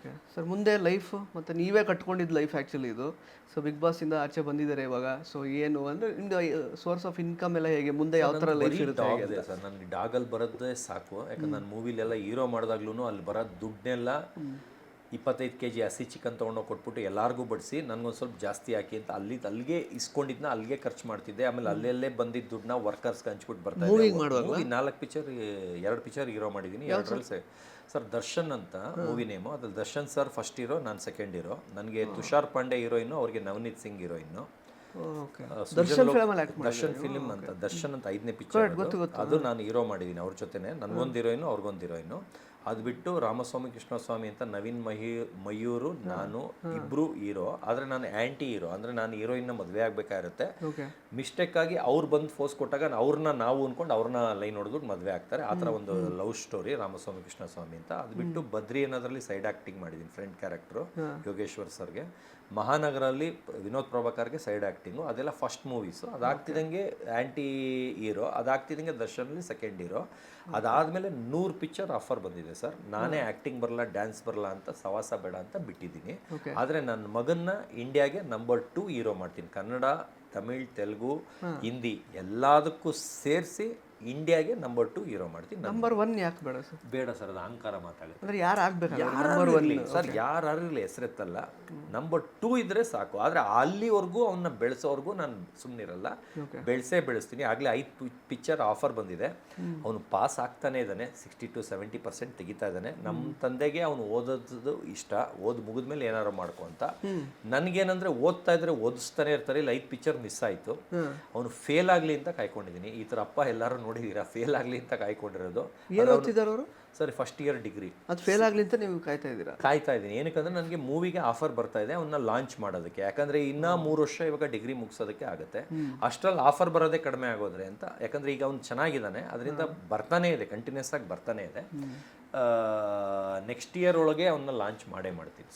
Okay sir ಮುಂದೆ life ಮತ್ತು ನೀವೇ ಕಟ್ಕೊಂಡಿದ್ದು ಲೈಫ್ ಆ್ಯಕ್ಚುಲಿ ಇದು. ಸೊ ಬಿಗ್ ಬಾಸಿಂದ ಆಚೆ ಬಂದಿದ್ದಾರೆ ಇವಾಗ. ಸೊ ಏನು ಅಂದರೆ ನಿಮ್ದು ಸೋರ್ಸ್ ಆಫ್ ಇನ್ಕಮ್ ಎಲ್ಲ ಹೇಗೆ? ಮುಂದೆ ಯಾವ ಥರ ಲೈಫ್ ಇರುತ್ತೆ ಹೇಗೆ ಸರ್ ನನಗೆ ಡಾಗಲ್ಲಿ ಬರೋದೇ ಸಾಕು. ಯಾಕಂದ್ರೆ ನಾನು ಮೂವಿಲೆಲ್ಲ ಹೀರೋ ಮಾಡಿದಾಗ್ಲೂ ಅಲ್ಲಿ ಬರೋ ದುಡ್ಡನ್ನೆಲ್ಲ ಇಪ್ಪತ್ತೈದು ಕೆ ಜಿ ಹಸಿ ಚಿಕನ್ ತೊಗೊಂಡೋಗಿ ಕೊಟ್ಬಿಟ್ಟು ಎಲ್ಲರಿಗೂ ಬಡಿಸಿ ನನಗೊಂದು ಸ್ವಲ್ಪ ಜಾಸ್ತಿ ಹಾಕಿ ಅಂತ ಅಲ್ಲಿ ಅಲ್ಲಿಗೆ ಇಸ್ಕೊಂಡಿದ್ನ ಅಲ್ಲಿಗೆ ಖರ್ಚು ಮಾಡ್ತಿದ್ದೆ. ಆಮೇಲೆ ಅಲ್ಲಲ್ಲೇ ಬಂದಿದ್ದ ದುಡ್ಡನ್ನ ವರ್ಕರ್ಸ್ಗೆ ಹಂಚ್ಬಿಟ್ಟು ಬರ್ತಾ ಮೂವಿ ನಾಲ್ಕು ಪಿಕ್ಚರ್ ಎರಡು ಪಿಕ್ಚರ್ ಹೀರೋ ಮಾಡಿದ್ದೀನಿ ಎರಡರಲ್ಲಿ ಸರ್? ದರ್ಶನ್ ಅಂತ ಮೂವಿ ನೇಮು ಅದ್ರಲ್ಲಿ ದರ್ಶನ್ ಸರ್ ಫಸ್ಟ್ ಹೀರೋ ನಾನು ಸೆಕೆಂಡ್ ಹೀರೋ ನನಗೆ ತುಷಾರ್ ಪಾಂಡೆ ಹೀರೋಯಿನ್ನು ಅವ್ರಿಗೆ ನವನೀತ್ ಸಿಂಗ್ ಹೀರೋಯಿನ್ನು ದರ್ಶನ್ ದರ್ಶನ್ ಫಿಲಿಮ್ ಅಂತ. ದರ್ಶನ್ ಅಂತ ಐದನೇ ಪಿಕ್ಚರ್ ಅದು. ನಾನು ಹೀರೋ ಮಾಡಿದ್ದೀನಿ ಅವ್ರ ಜೊತೆನೆ. ನನಗೊಂದು ಹೀರೋಯಿನ್ ಅವ್ರಿಗೊಂದು ಹೀರೋಯಿನ್ ಅದು ಬಿಟ್ಟು ರಾಮಸ್ವಾಮಿ ಕೃಷ್ಣಸ್ವಾಮಿ ಅಂತ ನವೀನ್ ಮಹಿ ಮಯೂರು ನಾನು ಇಬ್ರು ಹೀರೋ ಆದ್ರೆ ನಾನು ಆಂಟಿ ಹೀರೋ ಅಂದ್ರೆ ನಾನು ಹೀರೋಯಿನ್ನ ಮದುವೆ ಆಗ್ಬೇಕಾಗಿರುತ್ತೆ. ಮಿಸ್ಟೇಕ್ ಆಗಿ ಅವ್ರು ಬಂದು ಫೋರ್ಸ್ ಕೊಟ್ಟಾಗ ಅವ್ರನ್ನ ನಾವು ಅನ್ಕೊಂಡು ಅವ್ರನ್ನ ಲೈನ್ ಹೊಡೆದ್ಬಿಟ್ಟು ಮದುವೆ ಆಗ್ತಾರೆ. ಆ ಥರ ಒಂದು ಲವ್ ಸ್ಟೋರಿ ರಾಮಸ್ವಾಮಿ ಕೃಷ್ಣಸ್ವಾಮಿ ಅಂತ. ಅದು ಬಿಟ್ಟು ಬದ್ರಿ ಅನ್ನೋದ್ರಲ್ಲಿ ಸೈಡ್ ಆಕ್ಟಿಂಗ್ ಮಾಡಿದ್ದೀನಿ ಫ್ರೆಂಡ್ ಕ್ಯಾರೆಕ್ಟ್ರು ಯೋಗೇಶ್ವರ್ ಸರ್ಗೆ. ಮಹಾನಗರಲ್ಲಿ ವಿನೋದ್ ಪ್ರಭಾಕರ್ಗೆ ಸೈಡ್ ಆ್ಯಕ್ಟಿಂಗು ಅದೆಲ್ಲ ಫಸ್ಟ್ ಮೂವೀಸು ಅದಾಗ್ತಿದ್ದಂಗೆ ಆ್ಯಂಟಿ ಹೀರೋ ಅದಾಗ್ತಿದ್ದಂಗೆ ದರ್ಶನಲ್ಲಿ ಸೆಕೆಂಡ್ ಹೀರೋ ಅದಾದಮೇಲೆ ನೂರು ಪಿಕ್ಚರ್ ಆಫರ್ ಬಂದಿದೆ ಸರ್. ನಾನೇ ಆ್ಯಕ್ಟಿಂಗ್ ಬರಲ್ಲ ಡ್ಯಾನ್ಸ್ ಬರಲ್ಲ ಅಂತ ಸವಾಸ ಬೇಡ ಅಂತ ಬಿಟ್ಟಿದ್ದೀನಿ. ಆದರೆ ನನ್ನ ಮಗನ್ನ ಇಂಡಿಯಾಗೆ ನಂಬರ್ ಟೂ ಹೀರೋ ಮಾಡ್ತೀನಿ. ಕನ್ನಡ ತಮಿಳ್ ತೆಲುಗು ಹಿಂದಿ ಎಲ್ಲದಕ್ಕೂ ಸೇರಿಸಿ ಇಂಡಿಯಾಗೆ ನಂಬರ್ ಟು ಹೀರೋ ಮಾಡ್ತೀನಿ. ನಂಬರ್ ಒನ್ ಯಾಕೆ ಬೇಡ ಸರ್? ಬೇಡ ಸರ್ ಅದು ಅಹಂಕಾರ ಮಾತಾಗುತ್ತೆ. ಅಂದರೆ ಯಾರು ಆಗಬೇಕು ಯಾರು ಒನ್ ಸರ್ ಯಾರು ಇರಲಿ ಹೆಸರೆತ್ತಲ್ಲ. ನಂಬರ್ ಟೂ ಇದ್ರೆ ಸಾಕು. ಆದ್ರೆ ಅಲ್ಲಿವರೆಗೂ ಅವನ್ನ ಬೆಳೆಸೋವರೆಗೂ ನಾನು ಸುಮ್ಮನಿರಲ್ಲ ಬೆಳೆಸೇ ಬೆಳೆಸ್ತೀನಿ. ಆಗಲೇ ಐದು ಪಿಕ್ಚರ್ ಆಫರ್ ಬಂದಿದೆ. ಅವನು ಪಾಸ್ ಆಗ್ತಾನೆ ಇದ್ದಾನೆ ಸಿಕ್ಸ್ಟಿ ಟು ಸೆವೆಂಟಿ ಪರ್ಸೆಂಟ್ ತೆಗಿತಾ ಇದ್ದಾನೆ ನಮ್ಮ ತಂದೆಗೆ ಅವನು ಓದೋದು ಇಷ್ಟ. ಓದ್ ಮುಗಿದ್ಮೇಲೆ ಏನಾರು ಮಾಡ್ಕೊ ಅಂತ. ನನಗೇನಂದ್ರೆ ಓದ್ತಾ ಇದ್ರೆ ಓದಿಸ್ತಾನೆ ಇರ್ತಾರೆ. ಇಲ್ಲಿ ಐದು ಪಿಕ್ಚರ್ ಮಿಸ್ ಆಯಿತು. ಅವನು ಫೇಲ್ ಆಗಲಿ ಅಂತ ಕಾಯ್ಕೊಂಡಿದ್ದೀನಿ ಈ ಥರ ಅಪ್ಪ ಎಲ್ಲರೂ ನೋಡಿದ್ದೀರಾ ಫೇಲ್ ಆಗಲಿ ಅಂತ ಕಾಯ್ಕೊಂಡಿರೋದು. ಏನು ಓದ್ತಿದ್ದಾರೆ ಅವರು? ಸರಿ ಫಸ್ಟ್ ಇಯರ್ ಡಿಗ್ರಿ ಅದು ಫೇಲ್ ಆಗಲಿ ಅಂತ ನೀವು ಕಾಯ್ತಾ ಇದ್ದೀರಾ? ಕಾಯ್ತಾ ಇದ್ದೀನಿ. ಏನಕ್ಕಂದ್ರೆ ನನಗೆ ಮೂವಿಗೆ ಆಫರ್ ಬರ್ತಾ ಇದೆ ಅವನ್ನ ಲಾಂಚ್ ಮಾಡೋದಕ್ಕೆ. ಯಾಕಂದ್ರೆ ಇನ್ನ ಮೂರು ವರ್ಷ ಇವಾಗ ಡಿಗ್ರಿ ಮುಗಿಸೋದಕ್ಕೆ ಆಗುತ್ತೆ. ಅಷ್ಟರಲ್ಲಿ ಆಫರ್ ಬರೋದೇ ಕಡಿಮೆ ಆಗೋದ್ರೆ ಅಂತ. ಯಾಕಂದ್ರೆ ಈಗ ಅವ್ನು ಚೆನ್ನಾಗಿದ್ದಾನೆ ಅದರಿಂದ ಬರ್ತಾನೆ ಇದೆ ಕಂಟಿನ್ಯೂಸ್ ಆಗಿ ಬರ್ತಾನೆ ಇದೆ. ನೆಕ್ಸ್ಟ್ ಇಯರ್ ಒಳಗೆ ಅವನ್ನ ಲಾಂಚ್ ಮಾಡೇ ಮಾಡ್ತೀನಿ.